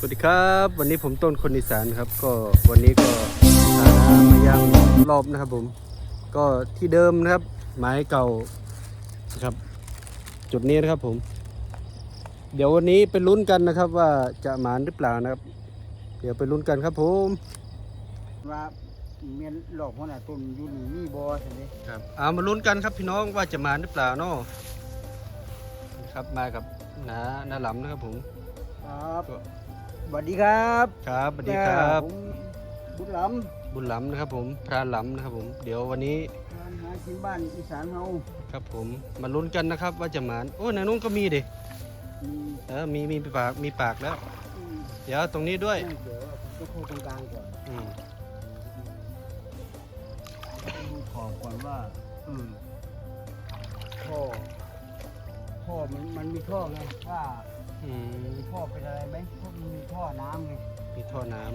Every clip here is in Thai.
สวัสดีครับ วันนี้ผมต้นคนอีสานครับ ก็วันนี้ก็หามายังรอบนะครับ ผม ก็ที่เดิมนะครับ ไม้เก่านะครับ จุดนี้นะครับผม เดี๋ยววันนี้ไปลุ้นกันนะครับ ว่าจะหมานหรือเปล่านะครับ เดี๋ยวไปลุ้นกันครับผมว่าเมียนหลอกหัวหน้าต้นอยู่นี่มีบ่ใช่ไหมครับเอามาลุ้นกันครับพี่น้องว่าจะหมานหรือเปล่าเนาะครับมากับน้าน้าหลำนะครับผมครับ สวัสดีครับครับสวัสดีครับผมบุญหลบุญหลำนะครับ ผมพรานหลำนะครับผม เดี๋ยววันนี้ำร้านหากินบ้านอีสานเฮาครับผมมาลุ้นกันนะครับ ว่าจะหมานโอ้ในนู้นก็มีดิมีเออมีมีปากมีปากแล้วอืมเดี๋ยวตรงนี้ด้วยนั่งเดี๋ยวจะโคตรงกลางก่อนอืมดูขอบก่อนว่าอืมท่อท่อมันมันมีท่อไงว่า อืมมีท่อเป็นอะไรไหมเพราะมันมีท่อน้ำไงมีท่อน้ำ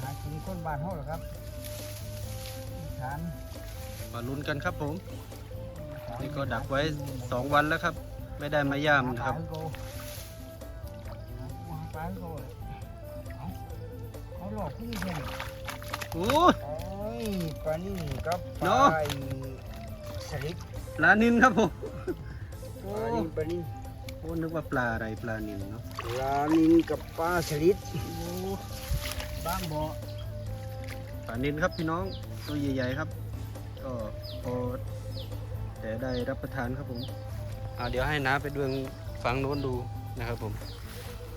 หากินคนบ้านเฮาเหรอครับอีสานมาลุ้นกันครับผม นี่ก็ดักไว้สองวันแล้วครับ ไม่ได้มาย่ามนะครับหา เขาหลอกพี่เช่นโอ้โอ้ยปลานี่กับปเนลาอะไอ้สลิดปลานินครับผมปโอ้ลานินปลานินโอ้นึกว่าปลาอะไรปลานินเนาะปลานินกับปลาสลิดบ้างบ่อปลานินครับพี่น้องตัวใหญ่ๆครับก็พอแต่ได้รับประทานครับผมอ่าเดี๋ยวให้น้าไปดวงฟังโน้นดูนะครับผม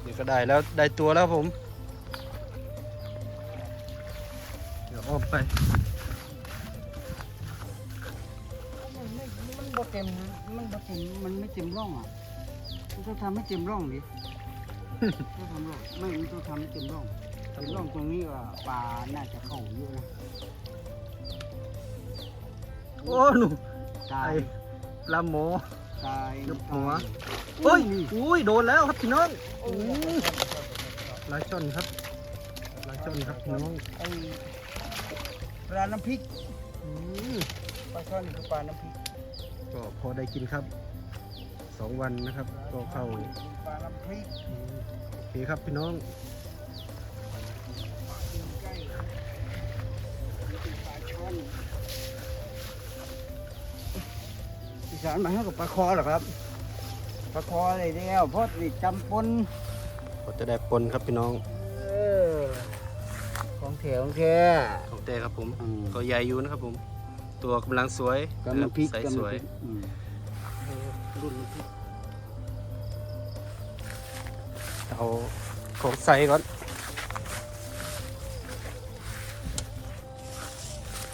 นี่ก็ได้แล้วได้ตัวแล้วครับผม อ้อมไปมันไม่มันบ่เต็มมันบ่เต็มมันไม่เต็มร่องอะมันต้องทำให้เต็มร่องดิ ต้องทำร่องไม่มันต้องทำให้เต็มร่องเต็มร่องตรงนี้ก็ปลาน่าจะเข้าเยอะนะโอ้หนูตายไอ้ปลาหมอตายยกหัวตายเฮ้ยอุ้ยโดนแล้วครับพี่น้องอู้ปลาช่อนครับปลาช่อนครับพี่น้อง ไอ้ ปลาน้ำพริกอืมปลาช่อนคือปลาน้ำพริกก็พอได้กินครับสองวันนะครับ ก็เข้าปลาน้ำพริกอืมโอเคครับพี่น้อง กินใกล้ปลาช่อนอีสานมาให้กับปลาคอเหรอครับปลาคออะไรแล้วเพราะติดจำปนก็จะได้ปนครับพี่น้องเออ ของแถวของแท้ของแต่ครับผมอืมก็ใหญ่อยู่นะครับผม ตัวกำลังสวยกำลังพริกใสกำลังสวยพริกอืมรุ่นน้ำพริกเอาของใส่ก่อน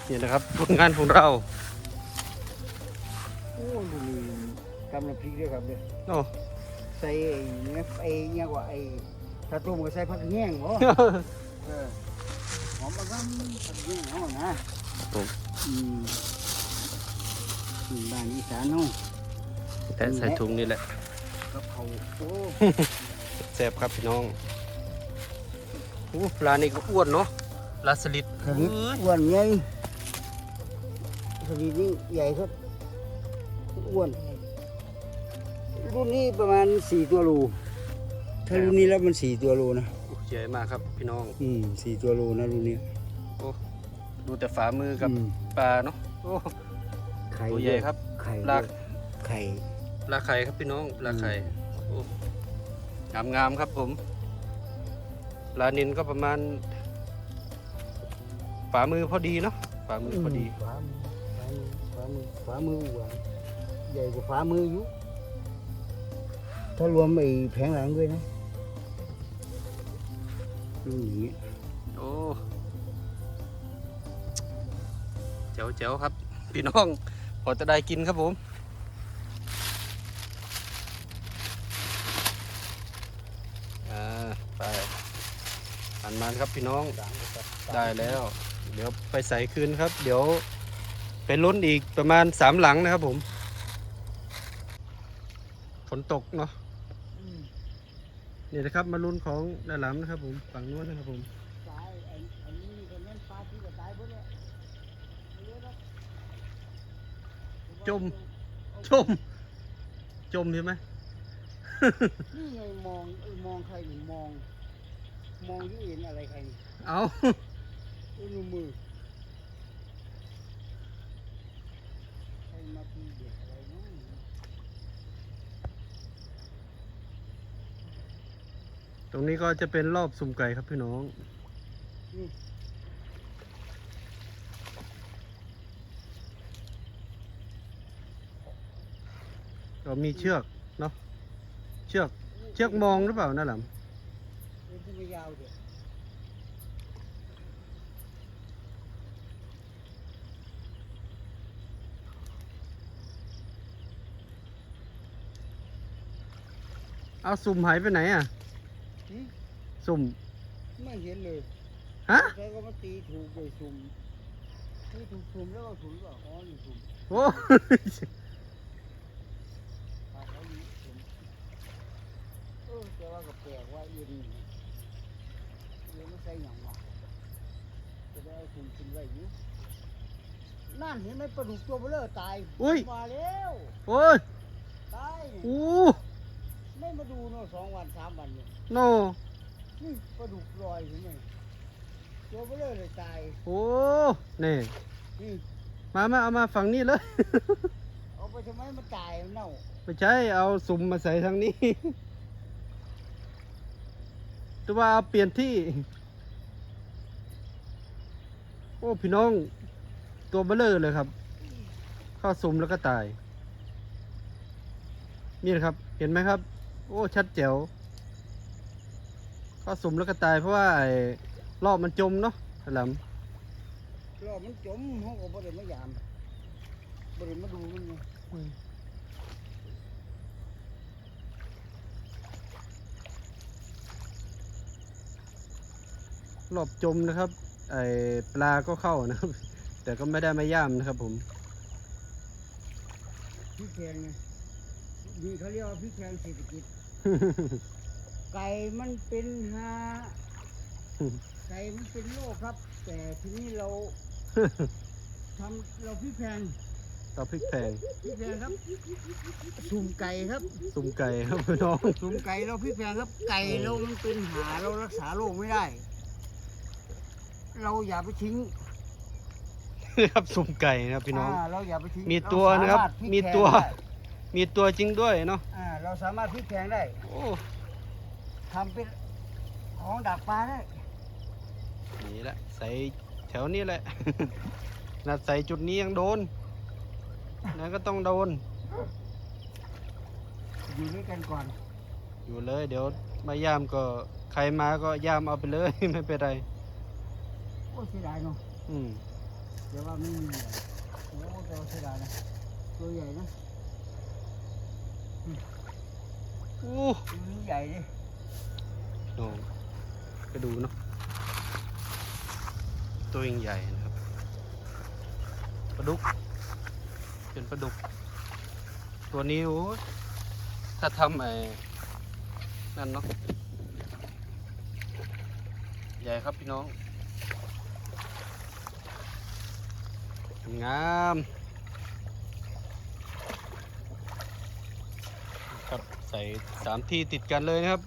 นี่นะครับผลงานของเราโอ้ดูนี่กำลังพริกด้วยครับเนี่ยโอ้ใส่ไอ้เนี่ยไอ้เนี่ยกว่าไอ้ถ้าต้มก็ใส่ผักแห้งบ่เออหอ มมะกำผักแห้งเนาะนะผมอืมอืมบ้านอีสานเนาะแต่ใส่ถุงนี่แหละกับเขาวโอ้แซ่บครับพี่น้องโอ้ปลานี่ก็อ้วนเนาะปลาสลิดสลิดเอ้ยอ้วนใหญ่สลิดนี่ใหญ่ครับอ้วน รุ่นนี้ประมาณสี่ตัวโลถ้ารุ่นนี้แล้วมันสี่ตัวโลนะโอ้ ใหญ่มากครับพี่น้องอืมสี่ตัวโลนะรุ่นนี้โอ้ดูแต่ฝ่ามือกับอืมปลาเนาะโอ้ไข่ตัวใหญ่ครับ ไข่ปลาไข่ ปลาไข่ครับพี่น้องปลาไข่โอ้งามงามๆครับผมปลานินก็ประมาณฝ่ามือพอดีเนาะฝ่ามือพอดีฝามือฝามือฝามือฝามืออ้วนใหญ่กว่าฝามืออยู่ ถ้ารวมไอ้แผงหลังด้วยนะ รุ่นนี้โอ้เจ๋วเจ๋วๆครับ พี่น้องพอจะได้กินครับผมอ่าไปอันมันครับพี่น้องได้แล้ว เดี๋ยวไปใส่คืนครับ เดี๋ยวไปลุ้นอีกประมาณสามหลังนะครับผมฝนตกเนาะ นี่นะครับมาลุนของด้านหลังนะครับผมฝั่งนู้นนะครับผมจม จม จมใช่ไหมนี่ไงมองมองใครหนึ่งมอง มองที่เห็นอะไรใครเอาอุ้มือ ตรงนี้ก็จะเป็นรอบสุ่มไก่ครับพี่น้องนี่เรามีเชือกเนาะเชือกเชือกมองหรือเปล่านั่นหละเป็นที่ไม่ยาวเด็กเอาสุ่มหายไปไหนอะหืม สุ่ม ไม่เห็นเลยฮะใครก็มาตีถูกเลยสุ่มนี่ถูกสุ่มแล้วก็ถูกหรือเปล่าอ๋อนี่สุ่มโอ้ปากเขานี่สุ่มเออแต่ว่าก็แปลกว่าเย็นนี่เย็นไม่ใส่หยังวะจะได้เอาสุ่มกินไว้อยู่นั่นเห็นไหมปลาดุกตัวเบลอตายอุ้ย มาแล้วโอ้ย ตายเนี่ยอู้ ไม่มาดูเนาะสองวันสามวันเนี่ยโนนี่ปลาดุกลอยเห็นไหมตัวเบลอเลยตายโอ้นี่นี่มามาเอามาฝั่งนี้เลย เอาไปทำไมมันตายมันเน่าไม่ใช่เอาสุ่มมาใส่ทางนี้แต่ว่าเอาเปลี่ยนที่ โอ้พี่น้อง ตัวเบลเลอร์เลยครับ เข้าสุ่มแล้วก็ตาย นี่นะครับ เห็นไหมครับ โอ้ ชัดแจ๋วเข้าสุ่มแล้วก็ตายเพราะว่าไอ้รอบมันจมเนาะหลรอบมันจมเขาก็บ่ได้มายามบ่ได้มาดูมันไงำรอบจมนะครับ ไอ้ปลาก็เข้านะครับ แต่ก็ไม่ได้มาย่ามนะครับผมพี่แขงไงนี่เขาเรียกว่าพี่แขงเศรษฐกิจ ไก่มันเป็นหาไก่มันเป็นโรคครับ แต่ทีนี้เราทำเราพี่แพงต่อพริกแพงพี่แพงครับสุ่มไก่ครับสุ่มไก่ครับพี่น้องสุ่มไก่เราพี่แพงครับ ไก่เรามันเป็นหาเรารักษาโรคไม่ได้ เราอย่าไปทิ้งนี่ครับสุ่มไก่นะครับพี่น้องาเราอย่าไปทิ้งมีตัวนะครับเาสาาถพลิกมีแพงตัวได้มีตัวจริงด้วยเนาะอ่า เราสามารถพลิกแพงได้โอ้ทำเป็นของดักปลาได้นี่แหละใส่แถวนี้แหละ นัดใส่จุดนี้ยังโดนนั่นก็ต้องโดน อยู่ด้วยกันก่อน อยู่เลยเดี๋ยวมาย่ามก็ใครมาก็ย่ามเอาไปเลย ไม่เป็นไรโอ้เสียดายเนาะอืมเดี๋ยวว่าไม่มีอะโอ้แต่ว่าเสียดายนะตัวใหญ่นะ อู้ตัวนี้ใหญ่ดิโน่ก็ดูเนาะตัวยังใหญ่นะครับปลาดุก เป็นปลาดุก ตัวนี้โอ้ถ้าทำไอ้นั่นเนาะใหญ่ครับพี่น้อง งามครับ ใส่สามที่ติดกันเลยนะครับ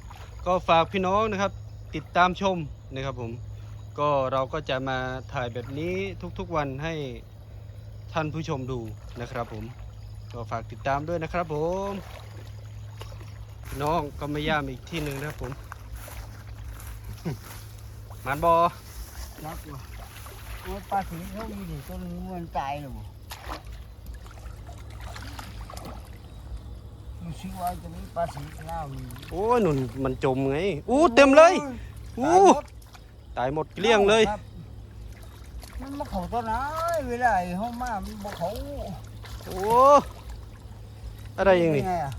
ก็ฝากพี่น้องนะครับ ติดตามชมนะครับผมก็เราก็จะมาถ่ายแบบนี้ทุกๆวันให้ท่านผู้ชมดูนะครับผมก็ฝากติดตามด้วยนะครับผมน้องก็ไมาย่ามอีกที่หนึ่งนะครับผมมานบอรักว่ะโอ้ปลาสีเขามีดิตัวนึงมันตายเล ยบ่ดูสิว่าจะมีปลาสีเล่ามีโอ้ยหนุนมันจมไงอู้เต็มเลยอู้ตายหมดตายหมดเกลี้ยงเลยครับมันมาเขาตอนไหนเวลาไอ้ห้องมามันมาเขาโอ้อะไรอย่างนี้ไงอะ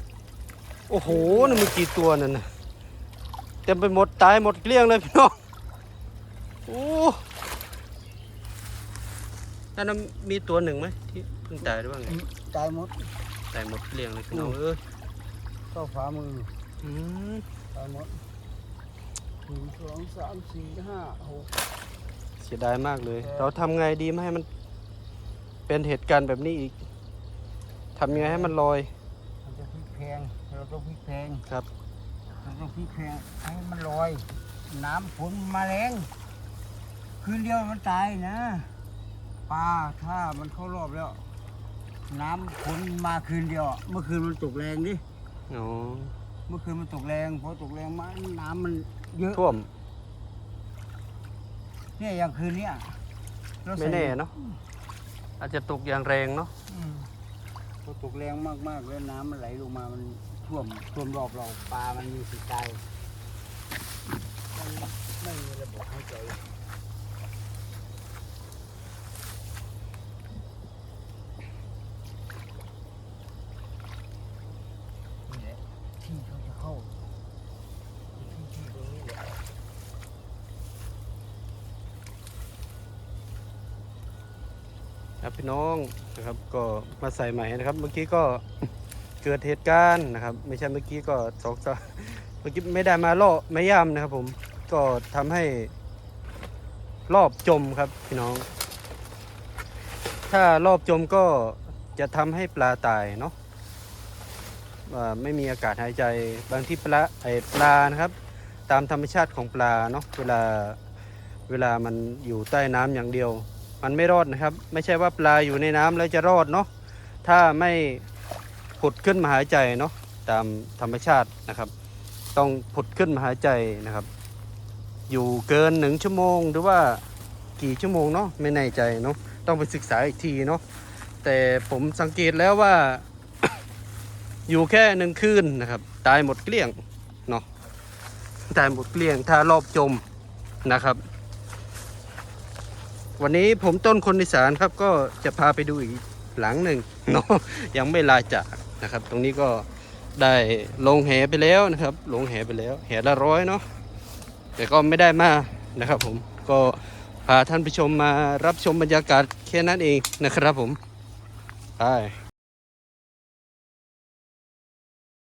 โอ้โหนี่มันกี่ตัวนั่นนะเต็มไปหมดตายหมดเกลี้ยงเลยพี่น้องโอ้นั่นนะมีตัวหนึ่งไหมที่เพิ่งตายหรือว่าไงตายหมดตายหมดเกลี้ยงเลยพี่น้องอืม เอ้ยก็ฝ่ามืออืมตายหมดหนึ่งสองสามสี่ห้าหก เสียดายมากเลย เออ เราทำไงดีไม่ให้มัน เป็นเหตุการณ์แบบนี้อีกทำยังไงให้มันลอยมันจะพลิกแพงเราต้องพลิกแพงครับ เราต้องพลิกแพงให้มันลอย น้ำฝนมาแรงคืนเดียวมันตายนะปลาถ้ามันเข้ารอบแล้ว น้ำฝนมาคืนเดียวอะเมื่อคืนมันตกแรงดิ อ๋อเมื่อคืนมันตกแรงพอตกแรงมาน้ำมันเยอะท่วมเนี่ยอย่างคืนเนี้ยเราไม่ใส่แน่เนาะอาจจะตกอย่างแรงเนาะอืมพอตกแรงมากๆแล้วน้ำมันไหลลงมามันท่วมท่วมรอบเราปลามันมีสิทธิ์ตายมันไม่มีระบบหายใจ นี่แหละที่เขาจะเข้าที่ที่ตรงนี้แหละ ครับ พี่น้องนะครับก็มาใส่ใหม่นะครับ เมื่อกี้ก็เกิดเหตุการณ์นะครับ ไม่ใช่เมื่อกี้ก็สองสามเมื่อกี้ไม่ได้มาล่อไม่ย่ำนะครับ ผมก็ทำให้รอบจมครับพี่น้อง ถ้ารอบจมก็จะทำให้ปลาตายเนาะไม่มีอากาศหายใจบางที่ปลาไอปลานะครับ ตามธรรมชาติของปลาเนาะเวลาเวลามันอยู่ใต้น้ำอย่างเดียว มันไม่รอดนะครับ ไม่ใช่ว่าปลาอยู่ในน้ำแล้วจะรอดเนาะถ้าไม่ผุดขึ้นมาหายใจเนาะตามธรรมชาตินะครับ ต้องผุดขึ้นมาหายใจนะครับ อยู่เกินหนึ่งชั่วโมง หรือว่ากี่ชั่วโมงเนาะไม่แน่ใจเนาะต้องไปศึกษาอีกทีเนาะแต่ผมสังเกตแล้วว่า อยู่แค่หนึ่งคืนนะครับ ตายหมดเกลี้ยงเนาะตายหมดเกลี้ยงถ้ารอบจมนะครับ วันนี้ผมต้นคนอีสานครับก็จะพาไปดูอีกหลังหนึ่งเนาะยังไม่ลาจากนะครับ ตรงนี้ก็ได้ลงแหไปแล้วนะครับ ลงแหไปแล้ว แหละร้อยเนาะแต่ก็ไม่ได้มานะครับ ผมก็พาท่านผู้ชมมารับชมบรรยากาศแค่นั้นเองนะครับผมไป